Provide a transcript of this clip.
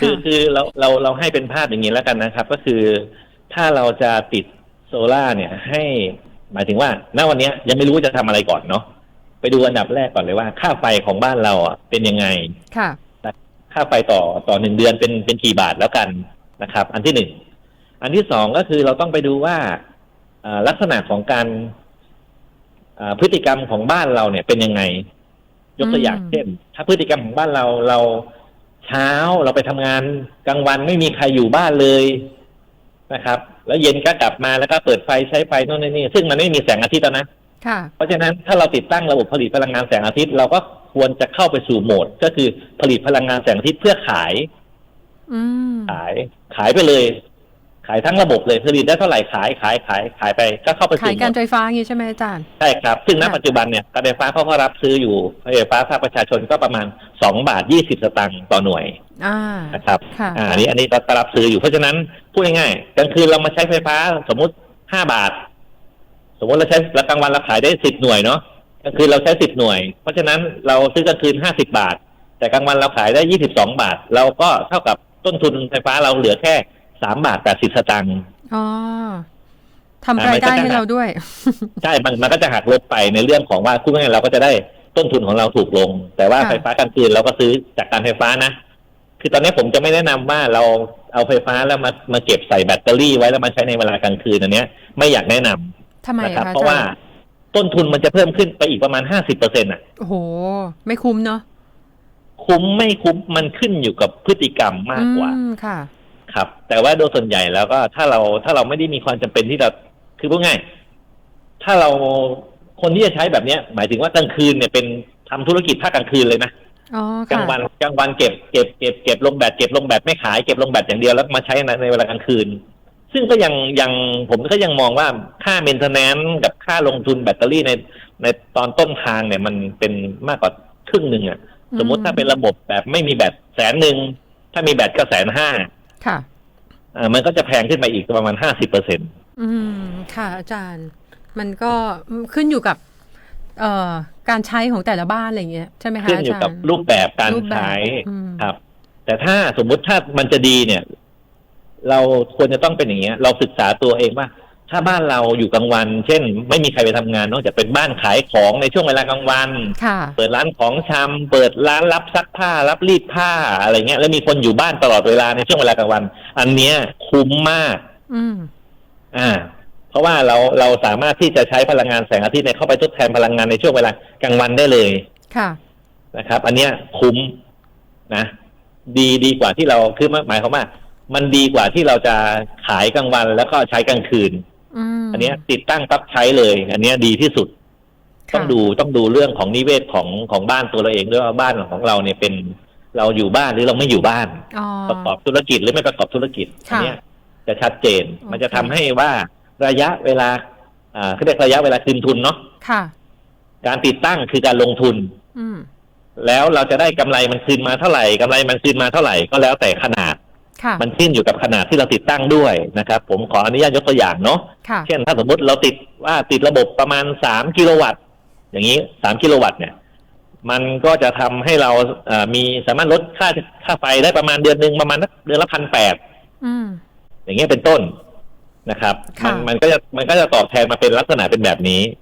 คือคือเราเราเราให้เป็นภาพอย่างนี้แล้วกันนะครับ ก็คือถ้าเราจะติดโซล่าร์เนี่ยให้หมายถึงว่าณวันเนี้ยยังไม่รู้ว่าจะทำอะไรก่อนเนาะไปดูอันดับแรกก่อนเลยว่า ค่าไฟของบ้านเราอะเป็นยังไงค่ะค่าไฟต่อต่อหนึ่งเดือนเป็นเป็นกี่บาทแล้วกันนะครับ อันที่หนึ่งอันที่สองก็คือเราต้องไปดูว่าอ่าลักษณะของการอ่าพฤติกรรมของบ้านเราเนี่ยเป็นยังไง ยกตัวอย่างอืมเช่น ถ้าพฤติกรรมของบ้านเราเรา เช้าเราไปทำงานกลางวันไม่มีใครอยู่บ้านเลยนะครับ แล้วเย็นก็กลับมาแล้วก็เปิดไฟใช้ไฟโน่นนี่ซึ่งมันไม่มีแสงอาทิตย์แล้วนะค่ะเพราะฉะนั้นถ้าเราติดตั้งระบบผลิตพลังงานแสงอาทิตย์เราก็ควรจะเข้าไปสู่โหมด ก็คือผลิตพลังงานแสงอาทิตย์เพื่อขายอืมขายขายไปเลย ขายทั้งระบบเลยผลิตได้เท่าไหร่ขายขายขายขายไปก็เข้าไปขาสู่ยโหมการดไฟฟ้าอย่างนี้ใช่ไหมอาจารย์ใช่ครับ ซึ่งณค่ะปัจจุบันเนี่ยการไฟฟ้าเขาก็รับซื้ออยู่ไฟฟ้าภาคประชาชนก็ประมาณสองบาทยี่สิบสตางค์ต่อหน่วยอ่านะครับค่ะอ่าอันนี้อันนี้ก็รับซื้ออยู่เพราะฉะนั้นพูดง่ายๆกลางคืนเรามาใช้ไฟฟ้าสมมุติห้าบาท สมมติเราใช้แล้วกลางวันเราขายได้สิบหน่วยเนาะกลางคืนเราใช้สิบหน่วย เพราะฉะนั้นเราซื้อกลางคืนห้าสิบาท แต่กลางวันเราขายได้ยี่สิบสองบาท เราก็เท่ากับต้นทุนไฟฟ้าเราเหลือแค่ สามบาทแปดสิบสตางค์อ๋อทำรายได้ให้เราด้วย ใช่มันมันก็จะหักลบไปในเรื่องของว่าพูดง่ายๆเราก็จะได้ต้นทุนของเราถูกลง แต่ว่าค่ะไฟฟ้ากลางคืนเราก็ซื้อจากการไฟฟ้านะคือตอนนี้ผมจะไม่แนะนำว่าเราเอาไฟฟ้าแล้วมามาเก็บใส่แบตเตอรี่ไว้แล้วมาใช้ในเวลากลางคืนอันเนี้ยไม่อยากแนะนำทำไมนะอะครับคะเพราะว่าอจย์ต้นทุนมันจะเพิ่มขึ้นไปอีกประมาณห้าสิบเปอร์เซ็นต์อะโอ้โห ไม่คุ้มเนาะคุ้มไม่คุ้มมันขึ้นอยู่กับพฤติกรรมมากกว่าอืมค่ะ ครับ แต่ว่าโดยส่วนใหญ่แล้วก็ถ้าเราถ้าเราไม่ได้มีความจำเป็นที่จะคือพูดง่ายถ้าเราคนที่จะใช้แบบเนี้ย หมายถึงว่ากลางคืนเนี่ยเป็นทำธุรกิจภาคกลางคืนเลยนะอ๋อกลางค่ะวันกลางวันเก็บเก็บเก็บเก็บลงแบตเก็บลงแบตไม่ขายเก็บลงแบตอย่างเดียวแล้วมาใช้ในในเวลากลางคืน ซึ่งก็ยังยังผมก็ยังมองว่าค่าเมนเทนแนนกับค่าลงทุนแบตเตอรี่ในในตอนต้นทางเนี่ยมันเป็นมากกว่าครึ่งหนึ่งอะสมมติถ้าเป็นระบบแบบไม่มีแบตแสนหนึ่งถ้ามีแบตก็แสนห้า ค่ะอ่ามันก็จะแพงขึ้นไปอีกประมาณห้าสิบเปอร์เซ็นอืม ค่ะ อาจารย์ มันก็ขึ้นอยู่กับ เอ่อ การใช้ของแต่ละบ้านอะไรอย่างเงี้ยใช่ไหมคะขึ้นอาอยู่จารกับย์รูปแบบการรูปแบบใช้อืมครับ แต่ถ้าสมมุติถ้ามันจะดีเนี่ย เราควรจะต้องเป็นอย่างเงี้ย เราศึกษาตัวเองว่า ถ้าบ้านเราอยู่กลางวัน เช่น ไม่มีใครไปทำงานนอกจากเป็นบ้านขายของในช่วงเวลากลางวันค่ะเปิดร้านของชำเปิดร้านรับซักผ้า รับรีดผ้าอะไรเงี้ย แล้วมีคนอยู่บ้านตลอดเวลาในช่วงเวลากลางวัน อันเนี้ยคุ้มมากอืมอ่า เพราะว่าเราเราสามารถที่จะใช้พลังงานแสงอาทิตย์เนี่ยเข้าไปทดแทนพลังงานในช่วงเวลากลางวันได้เลย ค่ะ นะครับ อันเนี้ยคุ้มนะ ดีดีกว่าที่เราคือหมายความว่ามันดีกว่าที่เราจะขายกลางวันแล้วก็ใช้กลางคืน อืมอันเนี้ยติดตั้งปั๊บใช้เลย อันเนี้ยดีที่สุดค่ะต้องดูต้องดูเรื่องของนิเวศของของบ้านตัวเราเองด้วยว่าบ้านของเราเนี่ยเป็นเราอยู่บ้านหรือเราไม่อยู่บ้านอ๋อประกอบธุรกิจหรือไม่ประกอบธุรกิจอัค่ะเนี้ยจะชัดเจนโอเคมันจะทำให้ว่าระยะเวลาอ่าเขาเรียกระยะเวลาคืนทุนเนาะค่ะ การติดตั้งคือการลงทุน อืมแล้วเราจะได้กำไรมันคืนมาเท่าไหร่กำไรมันคืนมาเท่าไหร่ก็แล้วแต่ขนาดค่ะ มันขึ้นอยู่กับขนาดที่เราติดตั้งด้วยนะครับ ผมขออนุญาตยกตัวอย่างเนาะค่ะเช่นถ้าสมมติเราติดว่าติดระบบประมาณสามกิโลวัตต์ อย่างนี้สามกิโลวัตต์เนี่ย มันก็จะทำให้เราเอ่อมีสามารถลดค่าค่าไฟได้ประมาณเดือนหนึ่งประมาณนักเดือนละพันแปดอืมอย่างเงี้ยเป็นต้นนะครับค่ะมันมันก็จะมันก็จะตอบแทนมาเป็นลักษณะเป็นแบบนี้